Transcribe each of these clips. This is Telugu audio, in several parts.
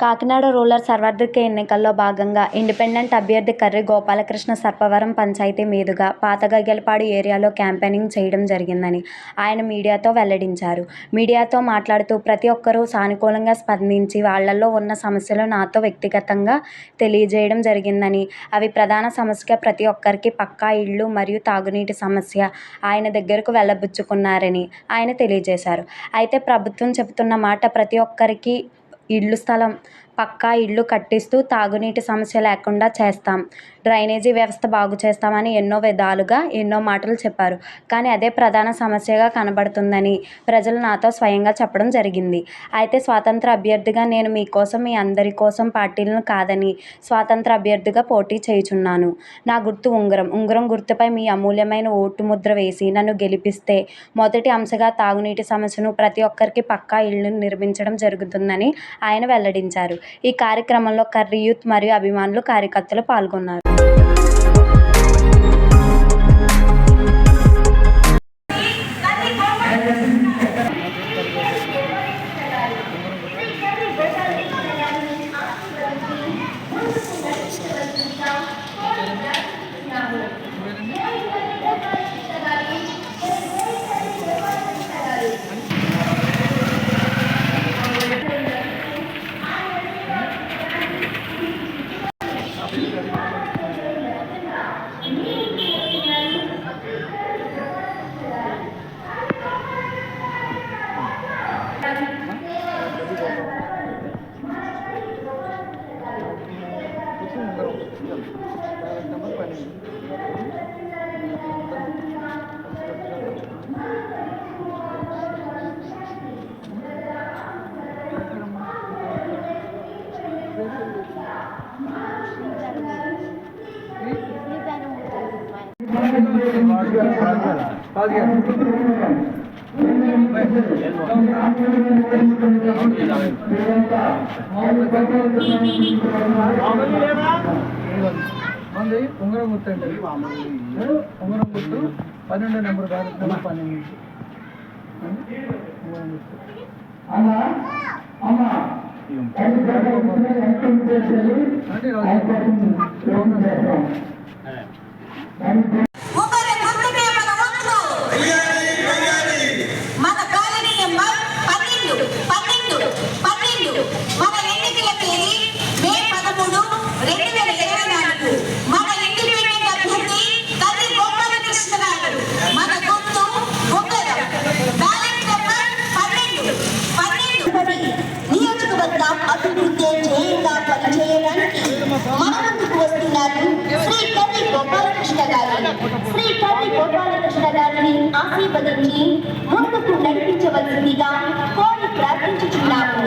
కాకినాడ రూరల్ సార్వత్రిక ఎన్నికల్లో భాగంగా ఇండిపెండెంట్ అభ్యర్థి కర్రి గోపాలకృష్ణ సర్పవరం పంచాయతీ మీదుగా పాత గగ్గెలపాడు ఏరియాలో క్యాంపెయినింగ్ చేయడం జరిగిందని ఆయన మీడియాతో వెల్లడించారు. మీడియాతో మాట్లాడుతూ ప్రతి ఒక్కరూ సానుకూలంగా స్పందించి వాళ్ళల్లో ఉన్న సమస్యలు నాతో వ్యక్తిగతంగా తెలియజేయడం జరిగిందని అవి ప్రధాన సమస్యగా ప్రతి ఒక్కరికి పక్కా ఇళ్ళు మరియు తాగునీటి సమస్య ఆయన దగ్గరకు వెళ్ళబుచ్చుకున్నారని ఆయన తెలియజేశారు. అయితే ప్రభుత్వం చెబుతున్న మాట ప్రతి ఒక్కరికి ఇళ్ళు స్థలం. పక్కా ఇళ్ళు కట్టిస్తూ తాగునీటి సమస్య లేకుండా చేస్తాం. డ్రైనేజీ వ్యవస్థ బాగు చేస్తామని ఎన్నో విధాలుగా ఎన్నో మాటలు చెప్పారు. కానీ అదే ప్రధాన సమస్యగా కనబడుతుందని ప్రజలు నాతో స్వయంగా చెప్పడం జరిగింది. అయితే స్వాతంత్ర అభ్యర్థిగా నేను మీకోసం మీ అందరి కోసం పార్టీలను కాదని స్వాతంత్ర అభ్యర్థిగా పోటీ చేయుచున్నాను. నా గుర్తు ఉంగరం. ఉంగరం గుర్తుపై మీ అమూల్యమైన ఓటు ముద్ర వేసి నన్ను గెలిపిస్తే మొదటి అంశగా తాగునీటి సమస్యను ప్రతి ఒక్కరికి పక్కా ఇళ్ళను నిర్మించడం జరుగుతుందని ఆయన వెల్లడించారు. ఈ కార్యక్రమంలో కర్రీ యూత్ మరియు అభిమానులు కార్యకర్తలు పాల్గొన్నారు. पास गया पास गया మంది ఉంగరం గుర్తు అంటే ఉంగరం గుర్తు పన్నెండు నెంబర్ నెంబర్ పన్నెండు అంటే ఒకరి గుర్తుకే మన వంతు మన కాలనీ నెంబర్ పన్నెండు పన్నెండు పన్నెండు మన ఎన్నికల తేదీ మే పదమూడు రెండు వేల ఇరవై నాలుగు మన ఇండిపెండెంట్ అభ్యర్థి తల్లి గోపాలకృష్ణ గారు మన గుర్తు ఉంగరం బ్యాలెట్ నెంబర్ పన్నెండు పన్నెండు పది నియోజకవర్గం అభివృద్ధి ధ్యేయంగా పనిచేయడానికి మన ముందుకు వస్తున్నారు శ్రీ కర్రి గోపాలకృష్ణ గారు శ్రీ కర్రి గోపాలకృష్ణ గారిని ఆశీర్వదించి ముందుకు నడిపించవలసిందిగా కోరి ప్రార్థించుచున్నాము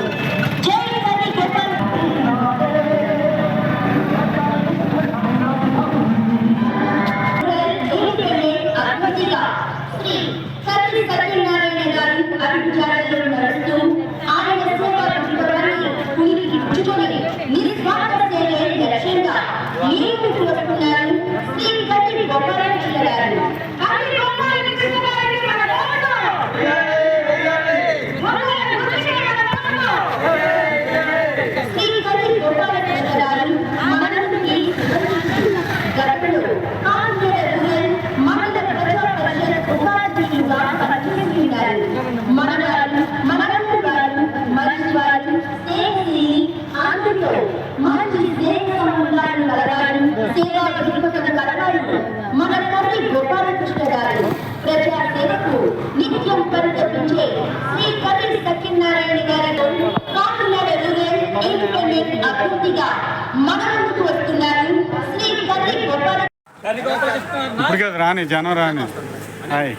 ఇండిపెండెంట్ అభ్యర్థిగా మన ముందుకు వస్తున్నారు? శ్రీ కవి గోపాల ఇప్పుడు కదా రాని జనం రాని. హాయ్.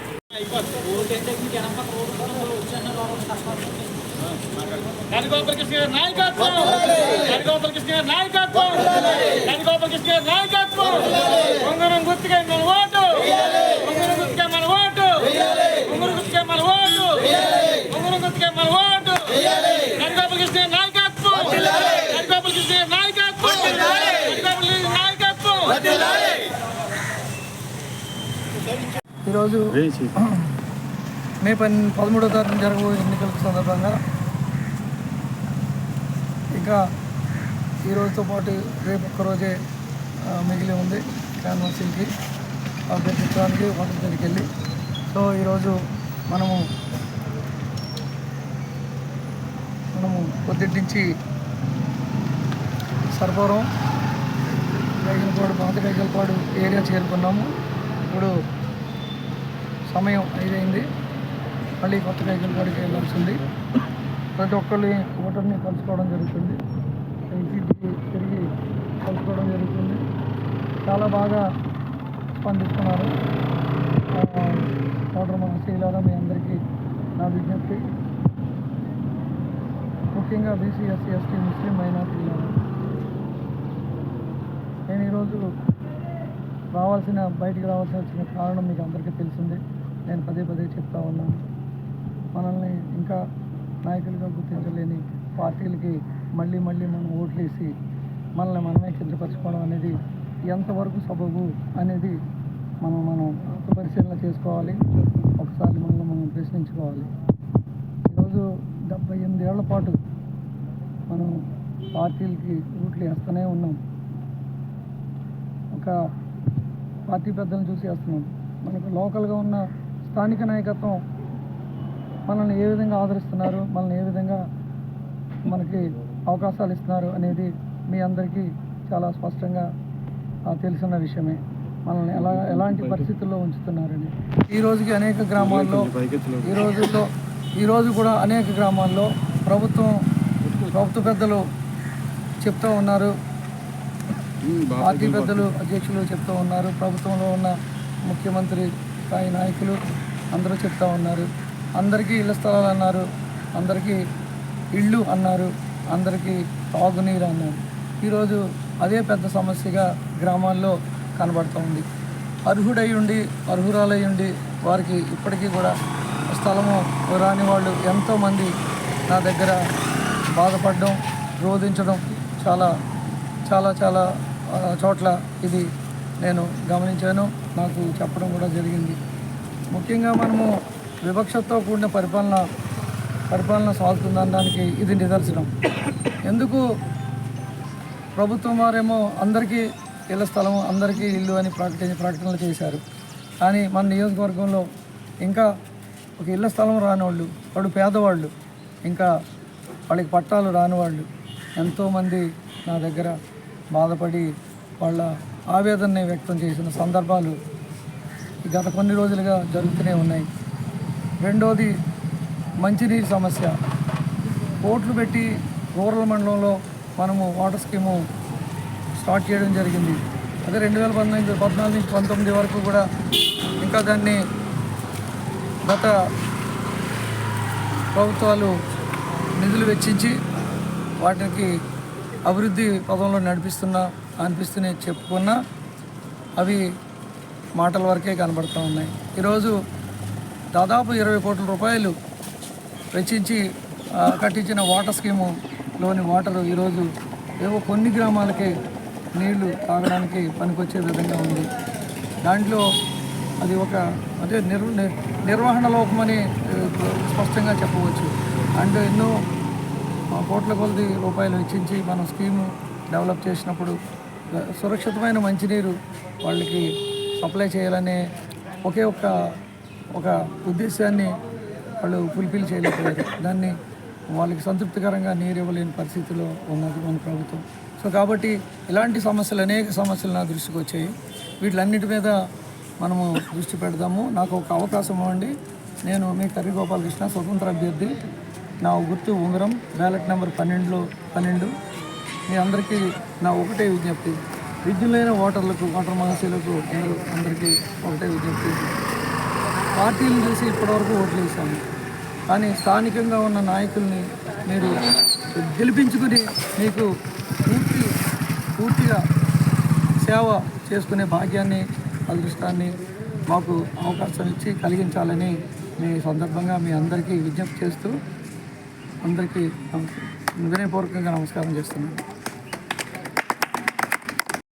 గణగోపాల కృష్ణ గారి నాయకత్వం. గణగోపాల కృష్ణ గారి నాయకత్వం. గణగోపాల కృష్ణ గారి నాయకత్వం. గుర్తుగా మన ఓటు ఉంగరం గుర్తుగా మన ఓటు ఉంగరం గుర్తుగా మన ఓటు ఉంగరం గుర్తుగా మన ఓటు గణగోపాల కృష్ణ గారి నాయకత్వం గణగోపాల కృష్ణ గారి నాయకత్వం గణగోపాల కృష్ణ గారి నాయకత్వం ఈరోజు మే పన్ పదమూడో తారీఖున జరగబోయే ఎన్నికల సందర్భంగా ఇక ఇంకా ఈ రోజుతో పాటు రేపు ఒక్కరోజే మిగిలి ఉంది క్యాన్వాసింగ్కి అభ్యర్థించడానికి ఓటర్ దగ్గరికి వెళ్ళి. సో ఈరోజు మనము మనము పొద్దుటి నుంచి గైగలపాడు పాత గైగలపాడు ఏరియా చేరుకున్నాము. ఇప్పుడు సమయం ఐదైంది. మళ్ళీ కొత్త గైగలపాడికి వెళ్ళాల్సింది. ప్రతి ఒక్కరిని ఓటర్ని కలుసుకోవడం జరుగుతుంది. ఎన్సీపీకి తిరిగి కలుసుకోవడం జరుగుతుంది. చాలా బాగా స్పందిస్తున్నారు. ఓటర్ మహాశీలారా మీ అందరికీ నా విజ్ఞప్తి. ముఖ్యంగా బీసీ ఎస్సీ ఎస్టీ ముస్లిం మైనార్టీలు. నేను ఈరోజు రావాల్సిన బయటికి రావాల్సిన వచ్చిన కారణం మీకు అందరికీ తెలిసిందే. నేను పదే పదే చెప్తా ఉన్నాను. మనల్ని ఇంకా నాయకులుగా గుర్తించలేని పార్టీలకి మళ్ళీ మళ్ళీ మనం ఓట్లేసి మనల్ని మనమే కిందపరచుకోవడం అనేది ఎంతవరకు సబబు అనేది మనం మనం పరిశీలన చేసుకోవాలి. ఒకసారి మనల్ని మనం ప్రశ్నించుకోవాలి. ఈరోజు డెబ్బై ఎనిమిది ఏళ్ళ పాటు మనం పార్టీలకి ఓట్లు వేస్తూనే ఉన్నాం. పార్టీ పెద్దలను చూసి వేస్తున్నాం మనకు లోకల్గా ఉన్న స్థానిక నాయకత్వం మనల్ని ఏ విధంగా ఆదరిస్తున్నారు మనల్ని ఏ విధంగా మనకి అవకాశాలు ఇస్తున్నారు అనేది మీ అందరికీ చాలా స్పష్టంగా తెలిసిన విషయమే. మనల్ని ఎలా ఎలాంటి పరిస్థితుల్లో ఉంచుతున్నారని. ఈ రోజుకి అనేక గ్రామాల్లో ఈ రోజుల్లో ఈరోజు కూడా అనేక గ్రామాల్లో ప్రభుత్వం ప్రభుత్వ పెద్దలు చెప్తూ ఉన్నారు. పార్టీ పెద్దలు అధ్యక్షులు చెప్తూ ఉన్నారు. ప్రభుత్వంలో ఉన్న ముఖ్యమంత్రి స్థాయి నాయకులు అందరూ చెప్తా ఉన్నారు. అందరికీ ఇళ్ళ స్థలాలు అన్నారు. అందరికీ ఇళ్ళు అన్నారు. అందరికీ తాగునీరు అన్నారు. ఈరోజు అదే పెద్ద సమస్యగా గ్రామాల్లో కనబడుతూ ఉంది. అర్హుడై ఉండి అర్హురాలై ఉండి వారికి ఇప్పటికీ కూడా స్థలము రాని వాళ్ళు ఎంతోమంది నా దగ్గర బాధపడడం రోధించడం చాలా చాలా చాలా చోట్ల ఇది నేను గమనించాను. నాకు చెప్పడం కూడా జరిగింది. ముఖ్యంగా మనము వివక్షతో కూడిన పరిపాలన పరిపాలన సాగుతుందనడానికి ఇది నిదర్శనం. ఎందుకు? ప్రభుత్వం వారేమో అందరికీ ఇళ్ళ స్థలం అందరికీ ఇల్లు అని ప్రకటించి ప్రకటనలు చేశారు. కానీ మన నియోజకవర్గంలో ఇంకా ఒక ఇళ్ళ స్థలం రానివాళ్ళు వాడు పేదవాళ్ళు ఇంకా వాళ్ళకి పట్టాలు రానివాళ్ళు ఎంతోమంది నా దగ్గర బాధపడి వాళ్ళ ఆవేదనని వ్యక్తం చేసిన సందర్భాలు గత కొన్ని రోజులుగా జరుగుతూనే ఉన్నాయి. రెండోది మంచినీటి సమస్య. ఓట్లు పెట్టి రూరల్ మండలంలో మనము వాటర్ స్కీము స్టార్ట్ చేయడం జరిగింది. అదే రెండు వేల పంతొమ్మిది పద్నాలుగు నుంచి పంతొమ్మిది వరకు కూడా ఇంకా దాన్ని గత ప్రభుత్వాలు నిధులు వెచ్చించి వాటికి అభివృద్ధి పదంలో నడిపిస్తున్నా అనిపిస్తూనే చెప్పుకున్నా అవి మాటల వరకే కనబడుతూ ఉన్నాయి. ఈరోజు దాదాపు ఇరవై కోట్ల రూపాయలు వెచ్చించి కట్టించిన వాటర్ స్కీములోని వాటర్ ఈరోజు ఏవో కొన్ని గ్రామాలకే నీళ్ళు తాగడానికి పనికొచ్చే విధంగా ఉంది. దాంట్లో అది ఒక అదే నిర్ ని- నిర్వహణ లోపమని స్పష్టంగా చెప్పవచ్చు. అండ్ ఎన్నో కోట్ల కొలది రూపాయలు వెచ్చించి మనం స్కీము డెవలప్ చేసినప్పుడు సురక్షితమైన మంచినీరు వాళ్ళకి సప్లై చేయాలనే ఒకే ఒక్క ఒక ఉద్దేశాన్ని వాళ్ళు ఫుల్ఫిల్ చేయలేకపోయారు. దాన్ని వాళ్ళకి సంతృప్తికరంగా నీరు ఇవ్వలేని పరిస్థితిలో ఉన్నది మన ప్రభుత్వం. సో కాబట్టి ఇలాంటి సమస్యలు అనేక సమస్యలు నా దృష్టికి వచ్చాయి. వీటిలన్నిటి మీద మనము దృష్టి పెడదాము. నాకు ఒక అవకాశం ఇవ్వండి. నేను మీ కర్రీ గోపాలకృష్ణ స్వతంత్ర అభ్యర్థి. నా గుర్తు ఉంగరం బ్యాలెట్ నెంబర్ పన్నెండులో పన్నెండు. మీ అందరికీ నా ఒకటే విజ్ఞప్తి. విద్యులైన ఓటర్లకు ఓటర్ మహాశీలకు అందరూ అందరికీ ఒకటే విజ్ఞప్తి. పార్టీలు చూసి ఇప్పటివరకు ఓట్లు వేసాము కానీ స్థానికంగా ఉన్న నాయకుల్ని మీరు గెలిపించుకుని మీకు పూర్తి పూర్తిగా సేవ చేసుకునే భాగ్యాన్ని అదృష్టాన్ని మాకు అవకాశం ఇచ్చి కలిగించాలని మీ సందర్భంగా మీ అందరికీ విజ్ఞప్తి చేస్తూ అందరికీ వినయపూర్వకంగా నమస్కారం చేస్తున్నాను.